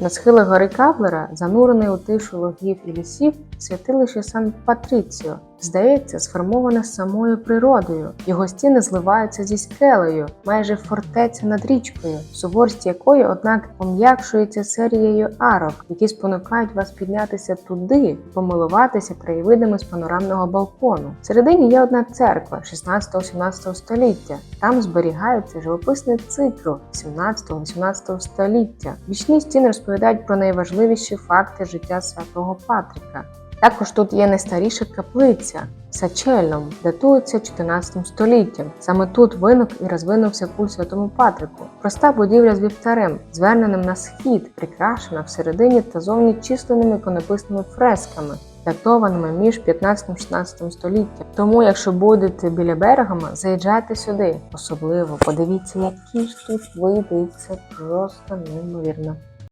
На схилах гори Каблера, занурений у тишу логів і лісів, святилище Сан Патріціо. Здається, сформоване самою природою. Його стіни зливаються зі скелею, майже фортеця над річкою, суворість якої, однак, пом'якшується серією арок, які спонукають вас піднятися туди помилуватися краєвидами з панорамного балкону. Всередині є одна церква 16-17 століття. Там зберігається живописний цикл 17-18 століття. Бічні стіни розповідають про найважливіші факти життя святого Патріка. Також тут є найстаріша каплиця Сачельном, датується 14 століттям. Саме тут виник і розвинувся культ святому Патрику. Проста будівля з вівтарем, зверненим на схід, прикрашена всередині та зовні численними іконописними фресками, датованими між 15-16 століттям. Тому, якщо будете біля Бергама, заїжджайте сюди. Особливо подивіться, які ж тут види, це просто неймовірно.